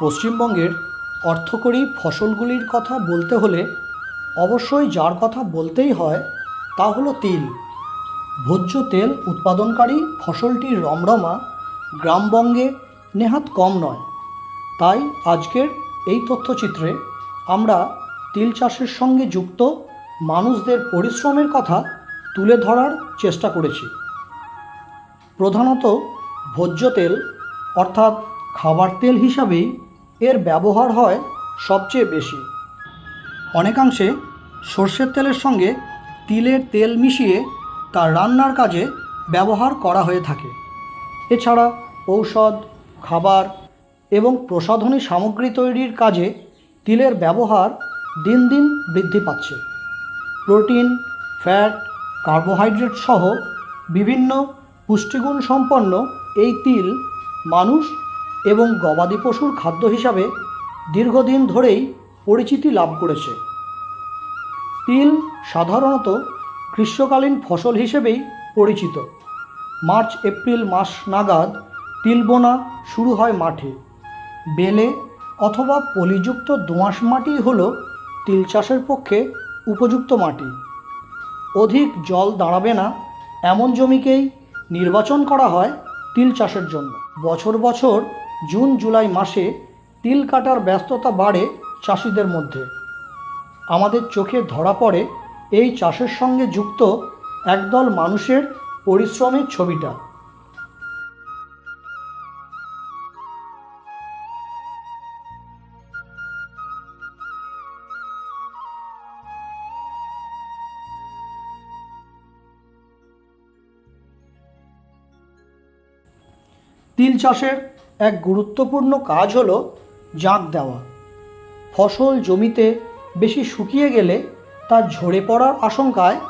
পশ্চিমবঙ্গের অর্থকরী ফসলগুলির কথা বলতে হলে অবশ্যই যার কথা বলতেই হয় তা হলো তিল। ভোজ্য তেল উৎপাদনকারী ফসলটির রমরমা গ্রামবঙ্গে নেহাত কম নয়। তাই আজকের এই তথ্যচিত্রে আমরা তিল চাষের সঙ্গে যুক্ত মানুষদের পরিশ্রমের কথা তুলে ধরার চেষ্টা করেছি। প্রধানত ভোজ্য তেল অর্থাৎ খাবার তেল হিসাবেই এর ব্যবহার হয় সবচেয়ে বেশি। অনেকাংশে সর্ষের তেলের সঙ্গে তিলের তেল মিশিয়ে তা রান্নার কাজে ব্যবহার করা হয়ে থাকে। এছাড়া ঔষধ, খাবার এবং প্রসাধনী সামগ্রী তৈরির কাজে তিলের ব্যবহার দিন দিন বৃদ্ধি পাচ্ছে। প্রোটিন, ফ্যাট, কার্বোহাইড্রেট সহ বিভিন্ন পুষ্টিগুণ সম্পন্ন এই তিল মানুষ এবং গবাদি পশুর খাদ্য হিসাবে দীর্ঘদিন ধরেই পরিচিতি লাভ করেছে। তিল সাধারণত গ্রীষ্মকালীন ফসল হিসেবেই পরিচিত। মার্চ, এপ্রিল মাস নাগাদ তিল বোনা শুরু হয় মাঠে। বেলে অথবা পলিযুক্ত দোঁয়াশ মাটি হল তিল চাষের পক্ষে উপযুক্ত মাটি। অধিক জল দাঁড়াবে না এমন জমিকেই নির্বাচন করা হয় তিল চাষের জন্য। বছর বছর জুন, জুলাই মাসে তিল কাটার ব্যস্ততা বাড়ে চাষিদের মধ্যে। আমাদের চোখে ধরা পড়ে এই চাষের সঙ্গে যুক্ত একদল মানুষের পরিশ্রমের ছবিটা। তিল চাষের এক গুরুত্বপূর্ণ কাজ হলো জাঁক দেওয়া। ফসল জমিতে বেশি শুকিয়ে গেলে তা ঝরে পড়ার আশঙ্কায়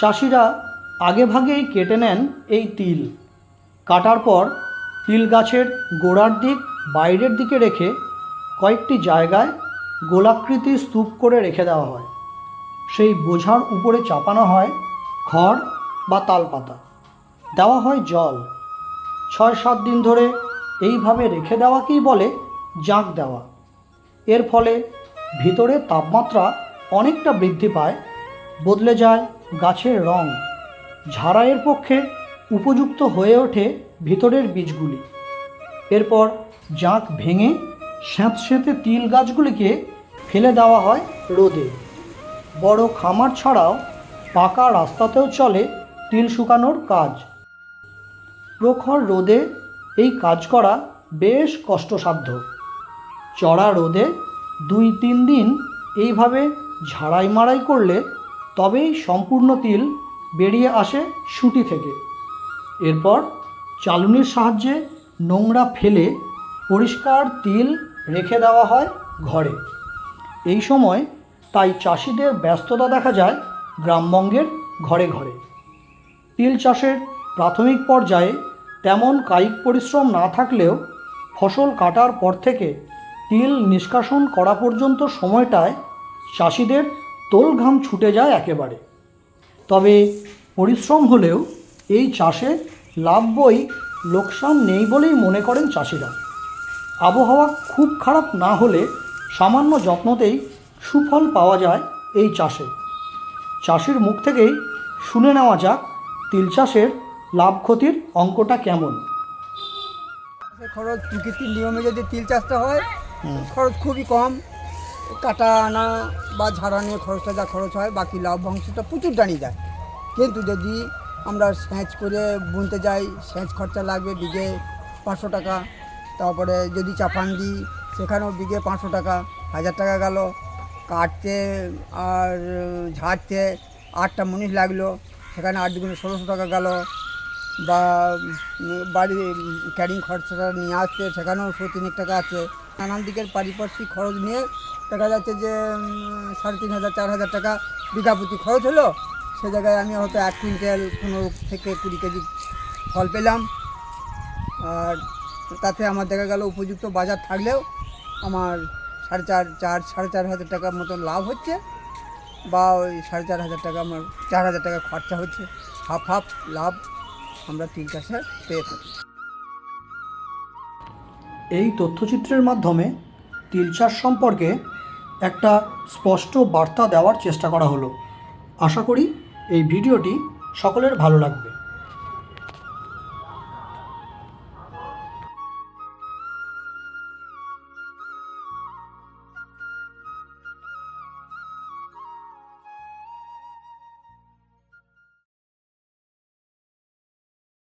চাষিরা আগেভাগেই কেটে নেন এই তিল। কাটার পর তিল গাছের গোড়ার দিক বাইরের দিকে রেখে কয়েকটি জায়গায় গোলাকৃতি স্তূপ করে রেখে দেওয়া হয়। সেই বোঝার উপরে চাপানো হয় খড় বা তালপাতা। দেওয়া হয় জল। ছয় সাত দিন ধরে এইভাবে রেখে দেওয়াকেই বলে জাঁক দেওয়া। এর ফলে ভিতরে তাপমাত্রা অনেকটা বৃদ্ধি পায়, বদলে যায় গাছের রং। ঝাড়াইয়ের পক্ষে উপযুক্ত হয়ে ওঠে ভিতরের বীজগুলি। এরপর জাঁক ভেঙে স্যাঁতস্যাঁতে তিল গাছগুলিকে ফেলে দেওয়া হয় রোদে। বড় খামার ছাড়াও পাকা রাস্তাতেও চলে তিল শুকানোর কাজ। প্রখর রোদে এই কাজ করা বেশ কষ্টসাধ্য। চড়া রোদে দুই তিন দিন এইভাবে ঝাড়াই মারাই করলে তবেই সম্পূর্ণ তিল বেরিয়ে আসে সুটি থেকে। এরপর চালুনির সাহায্যে নোংরা ফেলে পরিষ্কার তিল রেখে দেওয়া হয় ঘরে। এই সময় তাই চাষিদের ব্যস্ততা দেখা যায় গ্রামবঙ্গের ঘরে ঘরে। তিল চাষের প্রাথমিক পর্যায়ে তেমন কায়িক পরিশ্রম না থাকলেও ফসল কাটার পর থেকে তিল নিষ্কাশন করা পর্যন্ত সময়টায় চাষিদের তোল ঘাম ছুটে যায় একেবারে। তবে পরিশ্রম হলেও এই চাষে লাভ বই লোকসান নেই বলেই মনে করেন চাষিরা। আবহাওয়া খুব খারাপ না হলে সামান্য যত্নতেই সুফল পাওয়া যায় এই চাষে। চাষির মুখ থেকেই শুনে নেওয়া যাক তিল চাষের লাভ ক্ষতির অঙ্কটা কেমন? খরচ প্রকৃতির নিয়মে যদি তিল চাষটা হয় খরচ খুবই কম। কাটা আনা বা ঝাড়া নিয়ে খরচটা যা খরচ হয় বাকি লাভ্যাংশটা প্রচুর দাঁড়িয়ে যায়। কিন্তু যদি আমরা সেচ করে বুনতে যাই সেচ খরচা লাগবে বিঘে পাঁচশো টাকা। তারপরে যদি চাপান দিই সেখানেও বিঘে পাঁচশো টাকা। হাজার টাকা গেল কাটতে আর ঝাড়তে আটটা মুনিশ লাগল সেখানে আট দুগুণে ষোলোশো টাকা গেল। বা উম, বাড়ি ক্যারিং খরচাটা নিয়ে আসছে সেখানেও সো তিনেক টাকা আছে। নানান দিকের পারিপার্শ্বিক খরচ নিয়ে দেখা যাচ্ছে যে সাড়ে তিন হাজার চার হাজার টাকা বিঘা প্রতি খরচ হলো। সে জায়গায় আমি হয়তো এক কুইন্টাল পনেরো থেকে কুড়ি কেজি ফল পেলাম। আর তাতে আমার দেখা গেল উপযুক্ত বাজার থাকলেও আমার সাড়ে চার চার সাড়ে চার হাজার টাকার মতন লাভ হচ্ছে বা ওই সাড়ে চার হাজার টাকা আমার চার হাজার টাকা খরচা হচ্ছে। হাফ হাফ লাভ। আমরা তিল চাষে পেয়ে থাকি। এই তথ্যচিত্রের মাধ্যমে তিল চাষ সম্পর্কে একটা স্পষ্ট বার্তা দেওয়ার চেষ্টা করা হলো। আশা করি এই ভিডিওটি সকলের ভালো লাগবে।